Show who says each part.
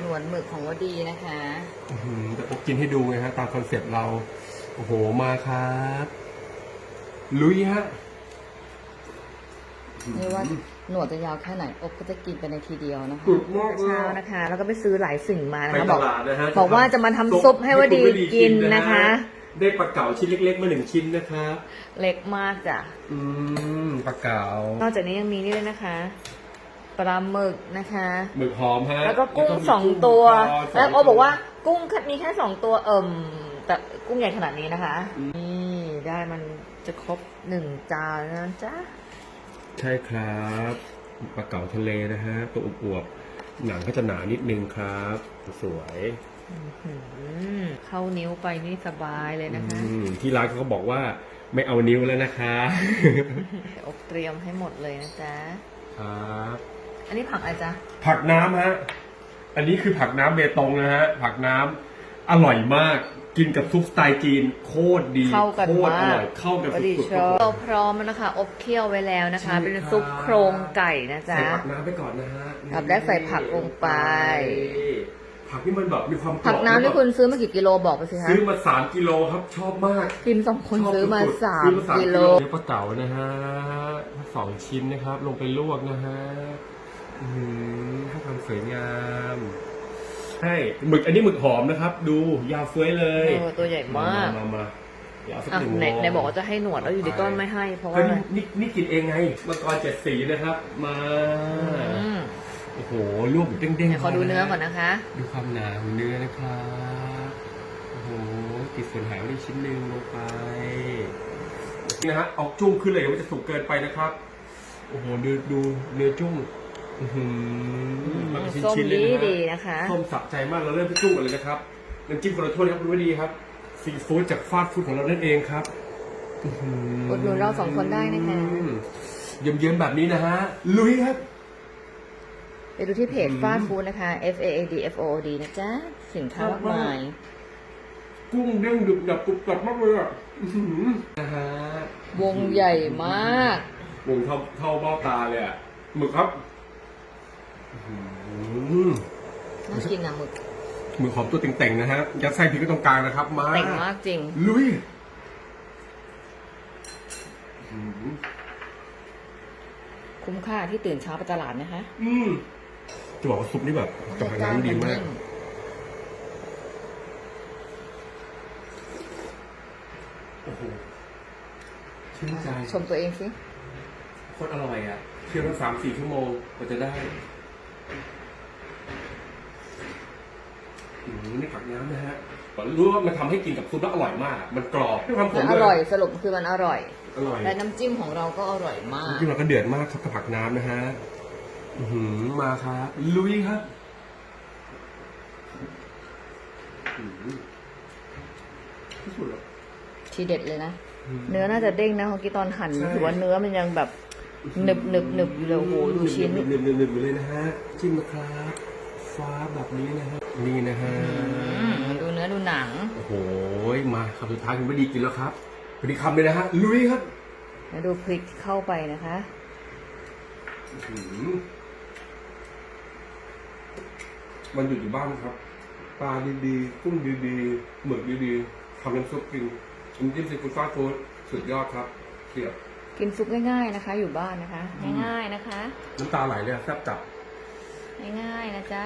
Speaker 1: หนวดหมึกของวดีนะคะ
Speaker 2: อื้อหือจะอบกินให้ดูไงฮะ ตามคอนเซ็ปต์เรา โอ้โห มาครับ ลุยฮะ
Speaker 1: ไม่ว่าหนวดจะยาวแค่ไหนอบก็จะกินไปในทีเดียวนะคะ
Speaker 2: สุดมากเลย
Speaker 1: เช้านะคะ แล้วก็ไปซื้อหลายสิ่งมานะ
Speaker 2: ไป
Speaker 1: คะ
Speaker 2: ต
Speaker 1: บอก
Speaker 2: ลาดนะฮะ
Speaker 1: บอกว่าจะมาทำซุปให้วดีกินนะคะ
Speaker 2: ได้ปลาเก๋าชิ้นเล็กๆมาหนึ่งชิ้นนะครับ
Speaker 1: เล็กมากจ้ะ
Speaker 2: อืมปลาเก๋าน
Speaker 1: อกจากนี้ยังมีนี่ด้วยนะคะ ปลาหมึกนะคะ
Speaker 2: หมึกหอมฮะ
Speaker 1: แล้วก็กุ้ง
Speaker 2: มี
Speaker 1: สองตัว
Speaker 2: ปา
Speaker 1: แล้ว
Speaker 2: สง
Speaker 1: โอบอกว่ากุ้งมีแค่สองตัวเอิ่มแต่กุ้งใหญ่ขนาดนี้นะคะ นี่ได้มันจะครบหนึ่งจานแล้วนะจ๊ะ
Speaker 2: ใช่ครับปลาเก๋าทะเลนะฮะตัวอวบๆหนังก็จะหนานิดนึงครับ สวย
Speaker 1: อื้อหือเข้านิ้วไปนี่สบายเลยนะคะ
Speaker 2: อืมที่ร้านเขาก็บอกว่าไม่เอานิ้วแล้วนะคะ
Speaker 1: อบเตรียมให้หมดเลยนะจ๊ะ
Speaker 2: ครับ
Speaker 1: อันนี้ผักอะไรจ๊ะ
Speaker 2: ผักน้ำฮะ อันนี้คือผักน้ำเบตงนะฮะ ผักน้ำอร่อยมาก กินกับซุปสไตล์จีน โคตรดี
Speaker 1: เข้ากัน
Speaker 2: โคตรอ
Speaker 1: มาก
Speaker 2: ร่อยเข้ากัน
Speaker 1: พอดี
Speaker 2: สุด
Speaker 1: ช
Speaker 2: ๆค
Speaker 1: อ
Speaker 2: รั
Speaker 1: บบ
Speaker 2: ผม
Speaker 1: เราพร้อมแล้วนะคะ อบเคี่ยวไว้แล้วนะคะ
Speaker 2: ใช่
Speaker 1: เป็น
Speaker 2: ครับ
Speaker 1: ซุปโครงไก่นะจ๊ะ
Speaker 2: ใส่ผักน้ำไปก่อนนะฮะ
Speaker 1: ครับแล้วใส่ผักลงไป
Speaker 2: ผักนี่มันแบบมีความกรอบ
Speaker 1: ผักน้ำที่คุณซื้อมากี่กิโลบอกไปสิคะ
Speaker 2: ซื้อมาสามกิโลครับ ชอบมาก
Speaker 1: พิมพ์สองคน
Speaker 2: ชบ
Speaker 1: ซื้อมา
Speaker 2: สุดๆ
Speaker 1: สา
Speaker 2: ซื้
Speaker 1: ม
Speaker 2: อ
Speaker 1: กิโล
Speaker 2: เนื้อปลาเก๋านะฮะสองชิ้นนะครับ ลงไปลวกนะฮะอืม ให้ความสวยงามใช่หมึกอันนี้หมึกหอมนะครับ ดูยาวเฟ้ยเลย
Speaker 1: เออตัวใหญ่มาก
Speaker 2: มามาเดี๋ยวเอาสัก
Speaker 1: อะ
Speaker 2: หนึ่ง
Speaker 1: ไหน
Speaker 2: โล
Speaker 1: ไหนบอกว่าจะให้หนวดแล้วอยู่ดีก็ไม่ให้ เพราะว่า
Speaker 2: ก็
Speaker 1: อะไร
Speaker 2: นี่นี่นี่กินเองไงมังกรเจ็ดสีนะครับ มา
Speaker 1: อืม
Speaker 2: โอ้โหลวกแบบเด้ง
Speaker 1: เดี๋ยว
Speaker 2: ๆ
Speaker 1: ขอดูเนื้อก่อนนะคะ
Speaker 2: ดูความหนาของเนื้อนะครับโอ้โหติดส่วนหางไว้อีกชิ้นหนึ่งลงไปนี่นะฮะเอาจุ้งขึ้นเลยเดี๋ยวมันจะสุกเกินไปนะครับ โอ้โหดูดูเนื้อจุ้ง อื้อหือมันเป็น
Speaker 1: ส้ม
Speaker 2: ชิ้นๆเลย
Speaker 1: ดี
Speaker 2: นะ
Speaker 1: ดี
Speaker 2: ฮะ
Speaker 1: นะคะ
Speaker 2: ส้มสะใจมากเราเริ่มที่จุ้งก่อนเลยนะครับน้ำจิ้มคนละถ้วยนะครับดูให้ดีครับซีฟู้ดจากฟาสต์ฟู้ดของเรานั่นเองครับอื้อหื
Speaker 1: อุดหนุนเราสองคนได้นะคะ
Speaker 2: เยิ้มๆแบบนี้นะฮะลุยครับ
Speaker 1: ไปดูที่เพจ
Speaker 2: อืม
Speaker 1: ฟาสต์ฟู้ดนะคะ F A A D F O O D นะจ๊ะ สินค้ามากมาย
Speaker 2: กุ้งเด้งดึบดับกรุบกรับมากเลยอะอื้อหือนะฮะ
Speaker 1: วงใหญ่มาก
Speaker 2: วงเท่าเท่าเบ้าตาเลยอะหมึกครับ อื้อหือ
Speaker 1: น่ากินนะหมึก
Speaker 2: หมึกหอมตัวเต่งๆนะฮะยัดไส้พริกไว้ตรงกลางนะครับ มา
Speaker 1: แต่งมากจริง
Speaker 2: ลุยอื้อหือ
Speaker 1: คุ้มค่าที่ตื่นเช้าไปตลาดนะคะ
Speaker 2: อืมจะบอกว่าซุปนี่แบบกับน้ำดีมากโอ้โหชื่นใจ
Speaker 1: ชมตัวเองสิ
Speaker 2: โคตรอร่อยอะเคี่ยวตั้งสามสี่ชั่วโมงกว่าจะได้ อืมนี่ผักน้ำนะฮะรู้ว่ามันทำให้กินกับซุปแล้วอร่อยมากอะมันกรอบด้วยความข
Speaker 1: มั
Speaker 2: ม
Speaker 1: น
Speaker 2: เล
Speaker 1: อร่อยสรุปคือมันอร่อย
Speaker 2: อร่อย
Speaker 1: และน้ำจิ้มของเราก็อร่อยมาก
Speaker 2: จริงๆเราก็เดือดมากครับกับผักน้ำนะฮะอือหือมาครับลุยครับอื้อหือที่สุดแล้ว
Speaker 1: ทีเด็ดเลยนะเนื้อน่าจะเด้งนะเมื่อกี้ตอนหั่น
Speaker 2: ใช่
Speaker 1: ถือว่าเนื้อมันยังแบบ หนึบหนึบหนึบอยู่เลยโอ้โหดูชิ้น
Speaker 2: หนึบหนึบหนึบหนึบอยู่เลยนะฮะจิ้มนะครับ ฟ้าแบบนี้นะฮะนี่นะฮะ
Speaker 1: อืมดูเนื้อดูหนัง
Speaker 2: โอ้โหมาคำสุดท้ายคุณไม่ดีกินแล้วครับพอดีคำเลยนะฮะลุยครับ
Speaker 1: แล้วดูพริกเข้าไปนะคะ
Speaker 2: อื้อหือมันอยู่ที่บ้านครับปลาดีๆกุ้งดีๆหมึกดีๆทำน้ำซุปกินน้ำจิ้มซีฟู้ดฟาสต์ฟู้ดสุดยอดครับเสียบ
Speaker 1: กินซุปง่ายๆนะคะ อยู่บ้านนะคะ ง่ายๆนะคะ
Speaker 2: น้ำตาไหลเลยอะแซ่บจับ
Speaker 1: ง่ายๆนะจ๊ะ